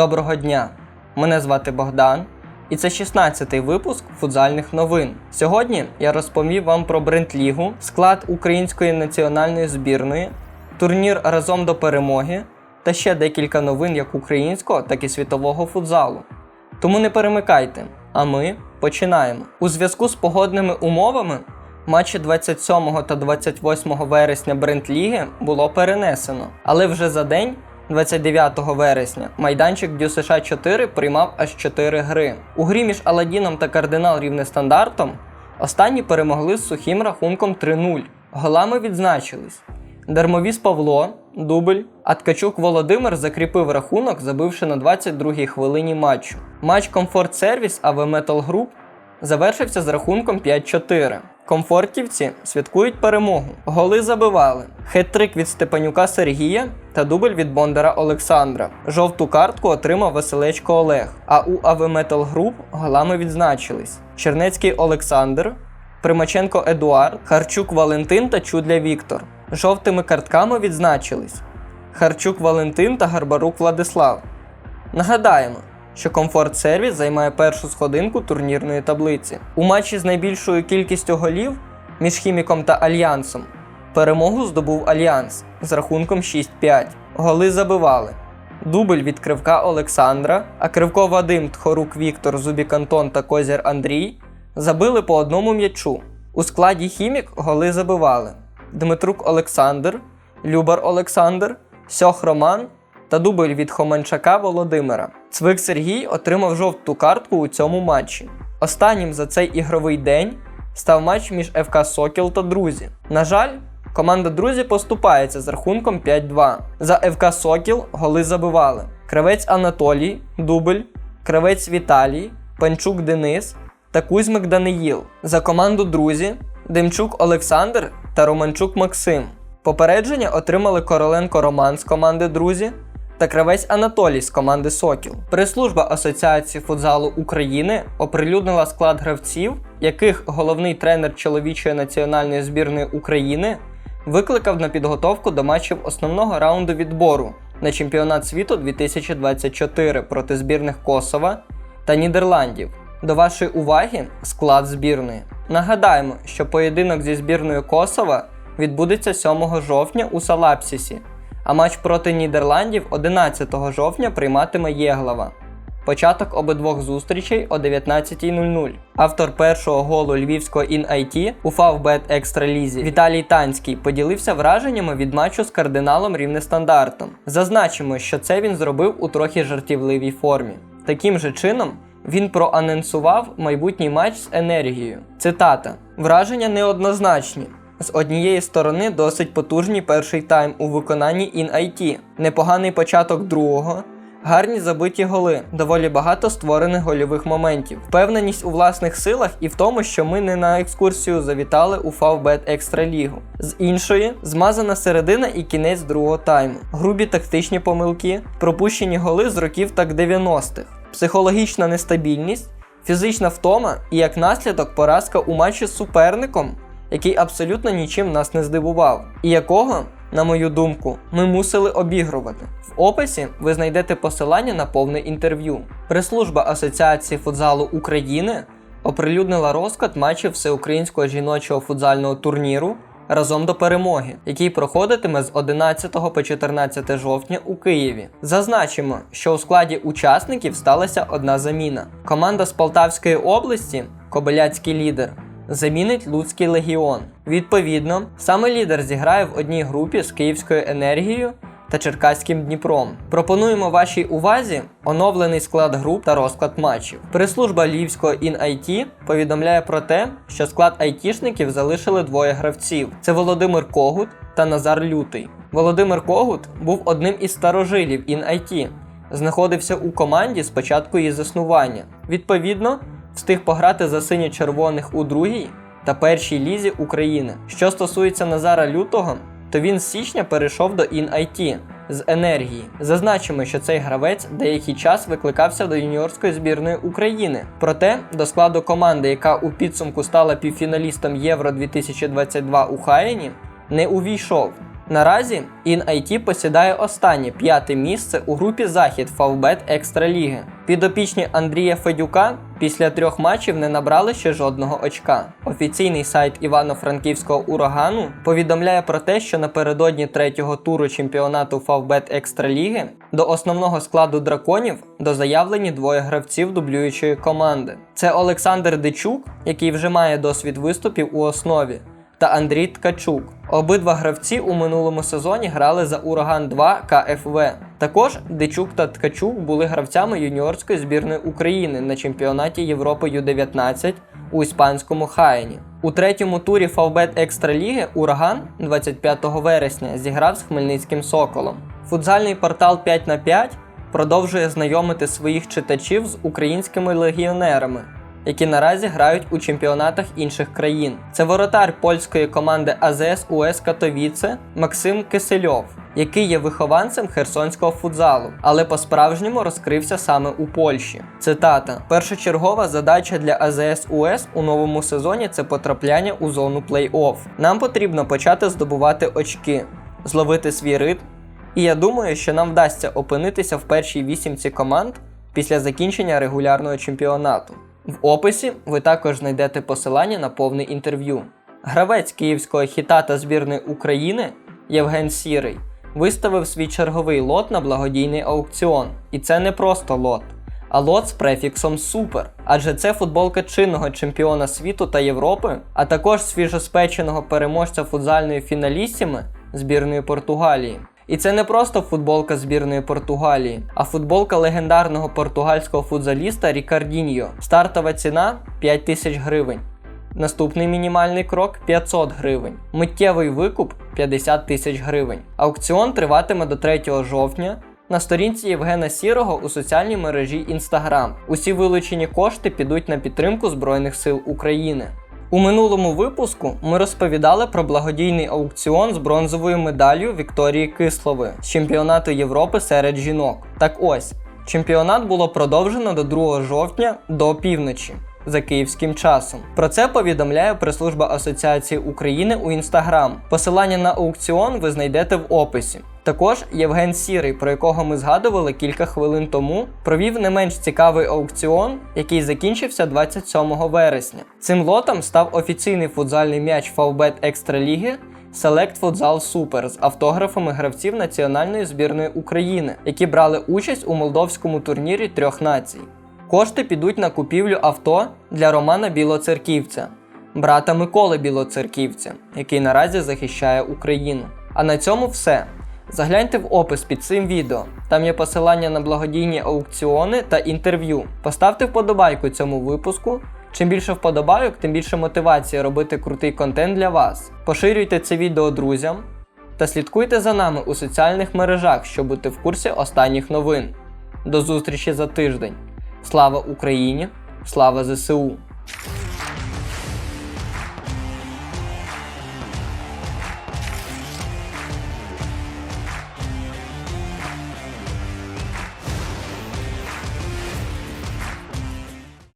Доброго дня! Мене звати Богдан, і це 16-й випуск футзальних новин. Сьогодні я розповів вам про бренд-лігу, склад української національної збірної, турнір разом до перемоги та ще декілька новин як українського, так і світового футзалу. Тому не перемикайте, а ми починаємо. У зв'язку з погодними умовами матчі 27 та 28 вересня бренд-ліги було перенесено, але вже за день. 29 вересня майданчик Дю США 4 приймав аж 4 гри. У грі між Аладдіном та Кардинал рівнестандартом останні перемогли з сухим рахунком 3-0. Голами відзначились. Дармовіс Павло, дубль, а Ткачук Володимир закріпив рахунок, забивши на 22-й хвилині матчу. Матч Комфорт Сервіс АВ Metal Group завершився з рахунком 5-4. Комфортівці святкують перемогу. Голи забивали. Хет-трик від Степанюка Сергія та дубль від Бондара Олександра. Жовту картку отримав Василечко Олег. А у АВ Metal Group голами відзначились: Чернецький Олександр, Примаченко Едуард, Харчук Валентин та Чудля Віктор. Жовтими картками відзначились Харчук Валентин та Гарбарук Владислав. Нагадаємо, що Комфорт Сервіс займає першу сходинку турнірної таблиці. У матчі з найбільшою кількістю голів між Хіміком та Альянсом перемогу здобув Альянс з рахунком 6-5. Голи забивали. Дубль від Кривка Олександра, а Кривко Вадим, Тхорук Віктор, Зубік Антон та Козір Андрій забили по одному м'ячу. У складі Хімік голи забивали Дмитрук Олександр, Любар Олександр, Сьох Роман та дубль від Хоманчака Володимира. Цвик Сергій отримав жовту картку у цьому матчі. Останнім за цей ігровий день став матч між ФК Сокіл та Друзі. На жаль, команда Друзі поступається з рахунком 5-2. За ФК Сокіл голи забивали Кравець Анатолій, дубль, Кравець Віталій, Панчук Денис та Кузьмик Даниїл. За команду Друзі Демчук Олександр та Романчук Максим. Попередження отримали Короленко Роман з команди Друзі та кравець Анатолій з команди Сокіл. Прес-служба Асоціації футзалу України оприлюднила склад гравців, яких головний тренер чоловічої національної збірної України викликав на підготовку до матчів основного раунду відбору на чемпіонат світу 2024 проти збірних Косова та Нідерландів. До вашої уваги склад збірної. Нагадаємо, що поєдинок зі збірною Косова відбудеться 7 жовтня у Салапсісі, а матч проти Нідерландів 11 жовтня прийматиме Єглава. Початок обидвох зустрічей о 19.00. Автор першого голу львівського InIT у Favbet Екстра Лізі Віталій Танський поділився враженнями від матчу з кардиналом рівнестандартом. Зазначимо, що це він зробив у трохи жартівливій формі. Таким же чином. Він проанонсував майбутній матч з енергією. Цитата: Враження неоднозначні. З однієї сторони досить потужний перший тайм у виконанні InIT, непоганий початок другого, гарні забиті голи, доволі багато створених гольових моментів, впевненість у власних силах і в тому, що ми не на екскурсію завітали у Favbet Екстра Лігу. З іншої змазана середина і кінець другого тайму, грубі тактичні помилки, пропущені голи з років так 90-х психологічна нестабільність, фізична втома. І як наслідок поразка у матчі з суперником, який абсолютно нічим нас не здивував, і якого, на мою думку, ми мусили обігрувати. В описі ви знайдете посилання на повне інтерв'ю. Прес-служба Асоціації футзалу України оприлюднила розклад матчів всеукраїнського жіночого футзального турніру разом до перемоги, який проходитиме з 11 по 14 жовтня у Києві. Зазначимо, що у складі учасників сталася одна заміна. Команда з Полтавської області, Кобиляцький лідер, замінить Луцький легіон. Відповідно, саме лідер зіграє в одній групі з Київською енергією. Та Черкаським Дніпром. Пропонуємо вашій увазі оновлений склад груп та розклад матчів. Прес-служба Львівського InIT повідомляє про те, що склад айтішників залишили двоє гравців: це Володимир Когут та Назар Лютий. Володимир Когут був одним із старожилів InIT, знаходився у команді з початку її заснування. Відповідно, встиг пограти за синьо-червоних у другій та першій лізі України. Що стосується Назара Лютого, то він з січня перейшов до InIT з енергії. Зазначимо, що цей гравець деякий час викликався до юніорської збірної України. Проте до складу команди, яка у підсумку стала півфіналістом Євро 2022 у Хаєні, не увійшов. Наразі InIT посідає останнє п'яте місце у групі Захід Фавбет Екстраліги. Підопічні Андрія Федюка після трьох матчів не набрали ще жодного очка. Офіційний сайт Івано-Франківського урагану повідомляє про те, що напередодні третього туру чемпіонату Фавбет Екстраліги до основного складу драконів дозаявлені двоє гравців дублюючої команди. Це Олександр Дичук, який вже має досвід виступів у основі та Андрій Ткачук. Обидва гравці у минулому сезоні грали за Ураган 2 КФВ. Також Дичук та Ткачук були гравцями юніорської збірної України на чемпіонаті Європи Ю-19 у іспанському Хаєні. У третьому турі Фавбет Екстраліги Ураган 25 вересня зіграв з Хмельницьким Соколом. Футзальний портал 5 на 5 продовжує знайомити своїх читачів з українськими легіонерами які наразі грають у чемпіонатах інших країн. Це воротар польської команди АЗС УС Катовіце Максим Кисельов, який є вихованцем херсонського футзалу, але по-справжньому розкрився саме у Польщі. Цитата: першочергова задача для АЗС УС у новому сезоні це потрапляння у зону плей-офф. Нам потрібно почати здобувати очки, зловити свій ритм. І я думаю, що нам вдасться опинитися в першій вісімці команд після закінчення регулярного чемпіонату. В описі ви також знайдете посилання на повне інтерв'ю. Гравець київського хіта та збірної України Євген Сірий виставив свій черговий лот на благодійний аукціон. І це не просто лот, а лот з префіксом Супер. Адже це футболка чинного чемпіона світу та Європи, а також свіжоспеченого переможця футзальної фіналісіми збірної Португалії. І це не просто футболка збірної Португалії, а футболка легендарного португальського футзаліста Рікардіньо. Стартова ціна 5 тисяч гривень. Наступний мінімальний крок 500 гривень. Миттєвий викуп 50 тисяч гривень. Аукціон триватиме до 3 жовтня. На сторінці Євгена Сірого у соціальній мережі Instagram. Усі вилучені кошти підуть на підтримку Збройних сил України. У минулому випуску ми розповідали про благодійний аукціон з бронзовою медаллю Вікторії Кислової з чемпіонату Європи серед жінок. Так ось, чемпіонат було продовжено до 2 жовтня до півночі. За київським часом про це повідомляє прес-служба Асоціації України у інстаграм. Посилання на аукціон ви знайдете в описі. Також Євген Сірий, про якого ми згадували кілька хвилин тому, провів не менш цікавий аукціон, який закінчився 27 вересня. Цим лотом став офіційний футзальний м'яч Фавбет Екстраліги Select Futsal Super з автографами гравців національної збірної України, які брали участь у молдовському турнірі трьох націй. Кошти підуть на купівлю авто для Романа Білоцерківця, брата Миколи Білоцерківця, який наразі захищає Україну. А на цьому все. Загляньте в опис під цим відео. Там є посилання на благодійні аукціони та інтерв'ю. Поставте вподобайку цьому випуску. Чим більше вподобайок, тим більше мотивації робити крутий контент для вас. Поширюйте це відео друзям та слідкуйте за нами у соціальних мережах, щоб бути в курсі останніх новин. До зустрічі за тиждень! Слава Україні! Слава ЗСУ!